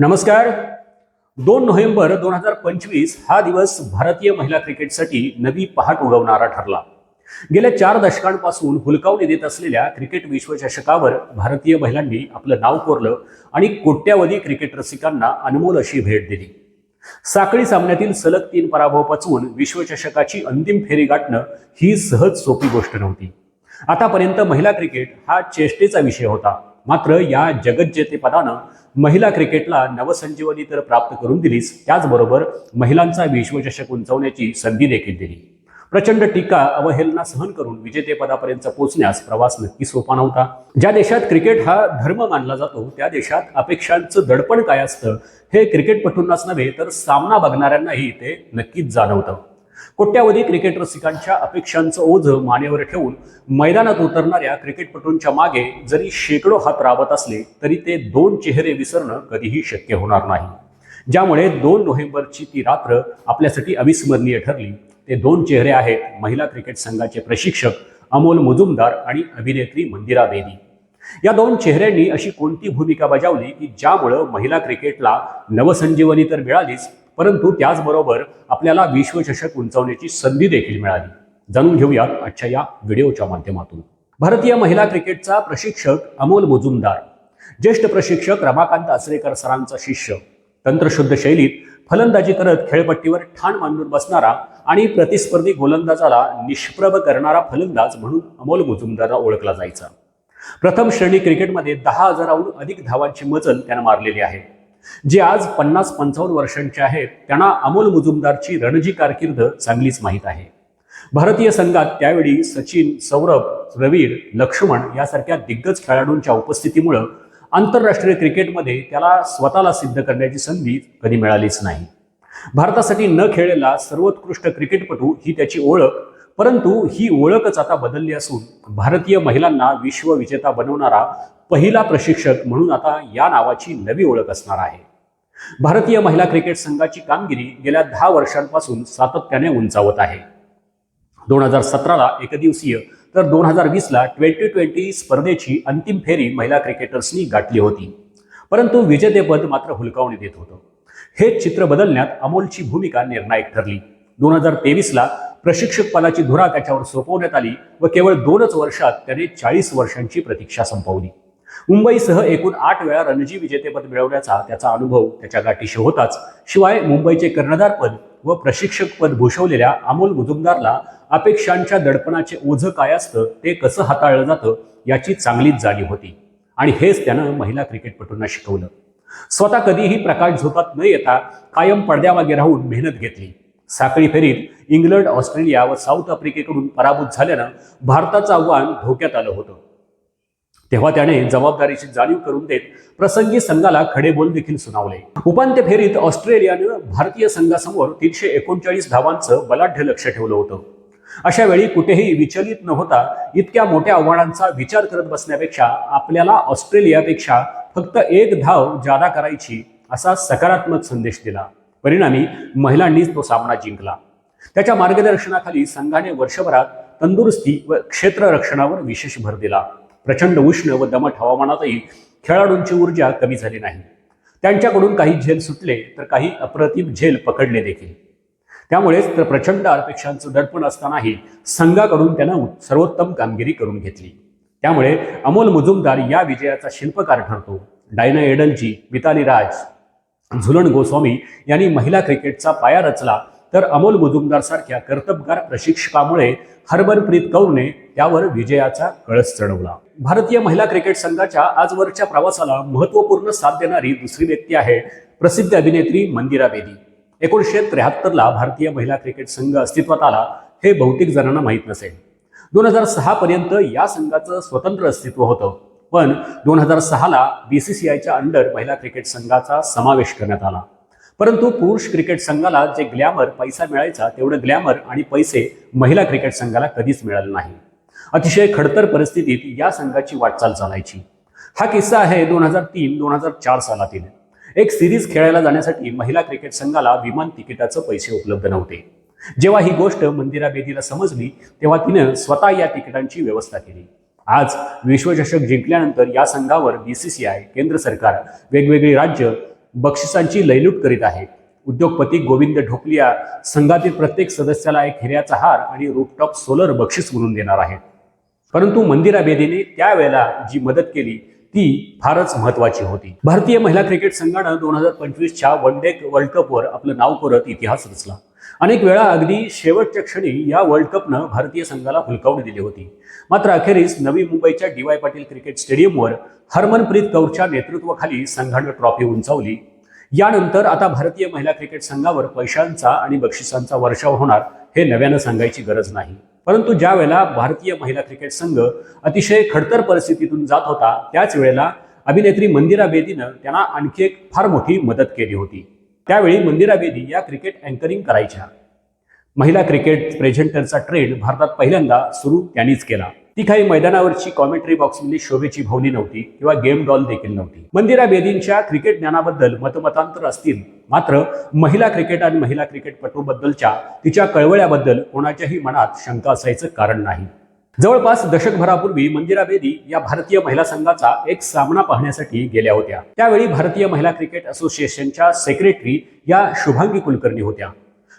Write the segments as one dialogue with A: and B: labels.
A: नमस्कार. दोन नोव्हेंबर दोन हजार पंचवीस हा दिवस भारतीय महिला क्रिकेटसाठी नवी पहाट उगवणारा ठरला. गेल्या चार दशकांपासून हुलकावणी देत असलेल्या क्रिकेट विश्वचषकावर भारतीय महिलांनी आपलं नाव कोरलं आणि कोट्यावधी क्रिकेट रसिकांना अनमोल अशी भेट दिली. साखळी सामन्यातील सलग तीन पराभव पचवून विश्वचषकाची अंतिम फेरी गाठणं ही सहज सोपी गोष्ट नव्हती. आतापर्यंत महिला क्रिकेट हा चेष्टेचा विषय होता. मात्र या जगज्जेतेपदानं महिला क्रिकेटला नवसंजीवनी तर प्राप्त करून दिलीच. त्याचबरोबर महिलांचा विश्वचषक उंचवण्याची संधी देखील दिली. प्रचंड टीका अवहेलना सहन करून विजेतेपदापर्यंत पोहोचण्यास प्रवास नक्की सोपा नव्हता. ज्या देशात क्रिकेट हा धर्म मानला जातो त्या देशात अपेक्षांचं दडपण काय असतं हे क्रिकेटपटूंनाच नव्हे तर सामना बघणाऱ्यांनाही ते नक्कीच जाणवतं. कोट्यावधी क्रिकेट रसिकांच्या अपेक्षांचं ओझं मानेवर ठेवून मैदानात उतरणाऱ्या क्रिकेटपटूंच्या मागे जरी शेकडो हात राबत असले तरी ते दोन चेहरे विसरणं कधीही शक्य होणार नाही. ज्यामुळे दोन नोव्हेंबरची ती रात्र आपल्यासाठी अविस्मरणीय ठरली. ते दोन चेहरे आहेत महिला क्रिकेट संघाचे प्रशिक्षक अमोल मुजुमदार आणि अभिनेत्री मंदिरा बेदी. या दोन चेहऱ्यांनी अशी कोणती भूमिका बजावली की ज्यामुळं महिला क्रिकेटला नवसंजीवनी तर मिळालीच परंतु त्याचबरोबर आपल्याला विश्वचषक उंचवण्याची संधी देखील मिळाली. जाणून घेऊयात आजच्या या व्हिडिओच्या माध्यमातून. भारतीय महिला क्रिकेटचा प्रशिक्षक अमोल मुजुमदार ज्येष्ठ प्रशिक्षक रमाकांत आचरेकर सरांचा शिष्य तंत्रशुद्ध शैलीत फलंदाजी करत खेळपट्टीवर ठाण मांडून बसणारा आणि प्रतिस्पर्धी गोलंदाजाला निष्प्रभ करणारा फलंदाज म्हणून अमोल मुजुमदारला ओळखला जायचा. प्रथम श्रेणी क्रिकेटमध्ये दहा हजाराहून अधिक धावांची मजल त्यानं मारलेली आहे. जे आज पन्नास पंचावन्न वर्षांचे आहेत त्यांना अमोल मुजुमदारची रणजी कारकीर्द चांगलीच माहीत आहे. भारतीय संघात त्यावेळी सचिन सौरभ रवीर लक्ष्मण यासारख्या दिग्गज खेळाडूंच्या उपस्थितीमुळं आंतरराष्ट्रीय क्रिकेटमध्ये त्याला स्वतःला सिद्ध करण्याची संधी कधी मिळालीच नाही. भारतासाठी न खेळलेला सर्वोत्कृष्ट क्रिकेटपटू ही त्याची ओळख परंतु ही ओळखच आता बदलली असून भारतीय महिलांना विश्वविजेता बनवणारा पहिला प्रशिक्षक म्हणून आता या नावाची नवी ओळख असणार आहे. भारतीय महिला क्रिकेट संघाची कामगिरी गेल्या दहा वर्षांपासून सातत्याने उंचावत आहे. दोन हजार सतराला एकदिवसीय तर दोन हजार वीसला ट्वेंटी ट्वेंटी स्पर्धेची अंतिम फेरी महिला क्रिकेटर्सनी गाठली होती. परंतु विजेतेपद मात्र हुलकावणी देत होतं. हे चित्र बदलण्यात अमोलची भूमिका निर्णायक ठरली. दोन हजार तेवीसला प्रशिक्षक पदाची धुरा त्याच्यावर सोपवण्यात आली व केवळ दोनच वर्षात त्याने चाळीस वर्षांची प्रतीक्षा संपवली. मुंबईसह एकूण आठ वेळा रणजी विजेतेपद मिळवण्याचा त्याचा अनुभव त्याच्या गाठीशी होताच. शिवाय मुंबईचे कर्णधारपद व प्रशिक्षकपद भूषवलेल्या अमोल मुजुमदारला अपेक्षांच्या दडपणाचे ओझं काय असतं ते कसं हाताळलं जातं याची चांगलीच जाणीव होती. आणि हेच त्यानं महिला क्रिकेटपटूंना शिकवलं. स्वतः कधीही प्रकाश झोतात न येता कायम पडद्यामागे राहून मेहनत घेतली. साखळी फेरीत इंग्लंड ऑस्ट्रेलिया व साऊथ आफ्रिकेकडून पराभूत झाल्यानं भारताचं आव्हान धोक्यात आलं होतं. तेव्हा त्याने जबाबदारीची जाणीव करून देत प्रसंगी संघाला खडे बोल देखील सुनावले. उपांत्य फेरीत ऑस्ट्रेलियानं भारतीय संघासमोर तीनशे एकोणचाळीस धावांचं बलाढ्य लक्ष ठेवलं होतं. अशा वेळी कुठेही विचलित न होता इतक्या मोठ्या आव्हानांचा विचार करत बसण्यापेक्षा आपल्याला ऑस्ट्रेलियापेक्षा फक्त एक धाव जादा करायची असा सकारात्मक संदेश दिला. परिणामी महिलांनीच तो सामना जिंकला. त्याच्या मार्गदर्शनाखाली संघाने वर्षभरात तंदुरुस्ती व क्षेत्ररक्षणावर विशेष भर दिला. प्रचंड उष्ण व दमट हवामानातही खेळाडूंची ऊर्जा कमी झाली नाही. त्यांच्याकडून काही झेल सुटले तर काही अप्रतिम झेल पकडले देखील. त्यामुळेच तर प्रचंड अपेक्षांचं दडपण असतानाही संघाकडून त्यानं सर्वोत्तम कामगिरी करून घेतली. त्यामुळे अमोल मुजुमदार या विजयाचा शिल्पकार ठरतो. डायना एडलजी मिताली राज झुलन गोस्वामी यांनी महिला क्रिकेटचा पाया रचला तर अमोल मुजुमदार सारख्या कर्तबगार प्रशिक्षकामुळे हरमनप्रीत कौरने त्यावर विजयाचा कळस चढवला. भारतीय महिला क्रिकेट संघाच्या आजवरच्या प्रवासाला महत्त्वपूर्ण साथ देणारी दुसरी व्यक्ती आहे प्रसिद्ध अभिनेत्री मंदिरा बेदी. एकोणीसशे त्र्याहत्तरला भारतीय महिला क्रिकेट संघ अस्तित्वात आला हे बहुतेक जणांना माहीत नसेल. दोन हजार सहा पर्यंत या संघाचं स्वतंत्र अस्तित्व होतं. पण दोन हजार सहाला बीसीसीआयच्या अंडर महिला क्रिकेट संघाचा समावेश करण्यात आला. परंतु पुरुष क्रिकेट संघाला जे ग्लॅमर पैसा मिळायचा तेवढं ग्लॅमर आणि पैसे महिला क्रिकेट संघाला कधीच मिळाले नाही. अतिशय खडतर परिस्थितीत या संघाची वाटचाल चालायची. हा किस्सा आहे दोन हजार तीन दोन हजार चार सालातील. एक सिरीज खेळायला जाण्यासाठी महिला क्रिकेट संघाला विमान तिकिटाचं पैसे उपलब्ध नव्हते. जेव्हा ही गोष्ट मंदिरा बेदीला समजली तेव्हा तिनं स्वतः या तिकिटांची व्यवस्था केली. आज विश्वचषक जिंकल्यानंतर या संघावर बीसीसीआय केंद्र सरकार वेगवेगळी राज्य बक्षिसांची लयलूट करीत आहे. उद्योगपती गोविंद ढोकलिया संघातील प्रत्येक सदस्याला एक हिऱ्याचा हार आणि रूपटॉप सोलर बक्षीस म्हणून देणार आहेत. परंतु मंदिरा बेदीने त्यावेळेला जी मदत केली ती फारच महत्वाची होती. भारतीय महिला क्रिकेट संघानं दोन हजार पंचवीसच्या वन डे वर्ल्ड कपवर आपलं नाव करत इतिहास रचला. अनेक वेळा अगदी शेवटच्या क्षणी या वर्ल्ड कपनं भारतीय संघाला हुलकावणी दिली होती. मात्र अखेरीस नवी मुंबईच्या डी वाय पाटील क्रिकेट स्टेडियमवर हरमनप्रीत कौरच्या नेतृत्वाखाली संघानं ट्रॉफी उंचावली. यानंतर आता भारतीय महिला क्रिकेट संघावर पैशांचा आणि बक्षिसांचा वर्षाव होणार हे नव्यानं सांगायची गरज नाही. परंतु ज्या वेळेला भारतीय महिला क्रिकेट संघ अतिशय खडतर परिस्थितीतून जात होता त्याच वेळेला अभिनेत्री मंदिरा बेदीनं त्यांना आणखी एक फार मोठी मदत केली होती. त्यावेळी मंदिरा बेदी या क्रिकेट अँकरिंग करायच्या. महिला क्रिकेट प्रेझेंटरचा ट्रेंड भारतात पहिल्यांदा सुरू त्यांनीच केला. ती काही मैदानावरची कॉमेंट्री बॉक्समधली शोभेची भवनी नव्हती किंवा गेम डॉल देखील नव्हती. मंदिरा बेदींच्या क्रिकेट ज्ञानाबद्दल मतमतांतर असतील मात्र महिला क्रिकेट आणि महिला क्रिकेटपटूबद्दलच्या तिच्या कळवळ्याबद्दल कोणाच्याही मनात शंका असायचं कारण नाही. जवळपास दशकभरापूर्वी मंदिरा बेदी या भारतीय महिला संघाचा एक सामना पाहण्यासाठी गेल्या होत्या. त्यावेळी भारतीय महिला क्रिकेट असोसिएशनच्या सेक्रेटरी या शुभांगी कुलकर्णी होत्या.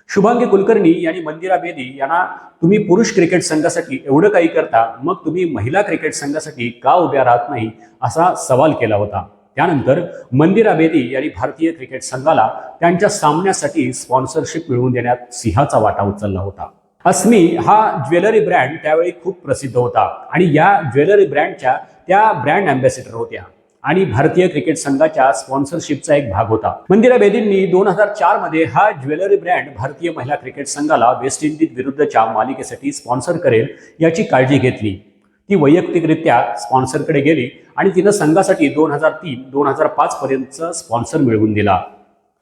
A: शुभांगी कुलकर्णी यांनी मंदिरा बेदी यांना तुम्ही पुरुष क्रिकेट संघासाठी एवढं काही करता मग तुम्ही महिला क्रिकेट संघासाठी का उभ्या राहत नाही? असा सवाल केला होता. त्यानंतर मंदिरा बेदी यांनी भारतीय क्रिकेट संघाला त्यांच्या सामन्यासाठी स्पॉन्सरशिप मिळवून देण्यात सिंहाचा वाटा उचलला होता. अस्मी हा ज्वेलरी ब्रँड त्यावेळी खूप प्रसिद्ध होता. आणि या ज्वेलरी ब्रँडच्या त्या ब्रँड अँबॅसेडर होत्या. आणि भारतीय क्रिकेट संघाच्या स्पॉन्सरशिपचा एक भाग होता. मंदिरा बेदींनी दोन हजार चारमध्ये हा ज्वेलरी ब्रँड भारतीय महिला क्रिकेट संघाला वेस्ट इंडिज विरुद्धच्या मालिकेसाठी स्पॉन्सर करेल याची काळजी घेतली. ती वैयक्तिकरित्या स्पॉन्सरकडे गेली आणि तिनं संघासाठी दोन हजार तीन दोन हजार पाच पर्यंतचा स्पॉन्सर मिळवून दिला.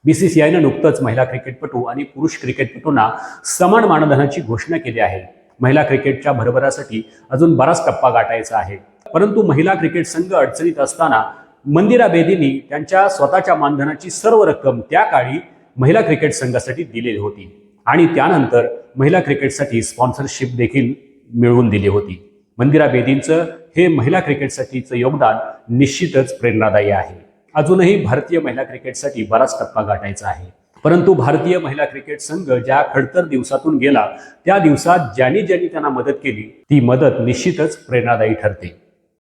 A: बीसीसीआयनं नुकतंच महिला क्रिकेटपटू आणि पुरुष क्रिकेटपटूंना समान मानधनाची घोषणा केली आहे. महिला क्रिकेटच्या भरभरासाठी अजून बराच टप्पा गाठायचा आहे. परंतु महिला क्रिकेट संघ अडचणीत असताना मंदिरा बेदींनी त्यांच्या स्वतःच्या मानधनाची सर्व रक्कम त्या काळी महिला क्रिकेट संघासाठी दिलेली होती आणि त्यानंतर महिला क्रिकेटसाठी स्पॉन्सरशिप देखील मिळवून दिली होती. मंदिरा बेदींचं हे महिला क्रिकेटसाठीचं योगदान निश्चितच प्रेरणादायी आहे. अजूनही भारतीय महिला क्रिकेटसाठी बराच टप्पा गाठायचा आहे. परंतु भारतीय महिला क्रिकेट संघ ज्या खडतर दिवसातून गेला त्या दिवसात ज्यांनी ज्यांनी त्यांना मदत केली ती मदत निश्चितच प्रेरणादायी ठरते.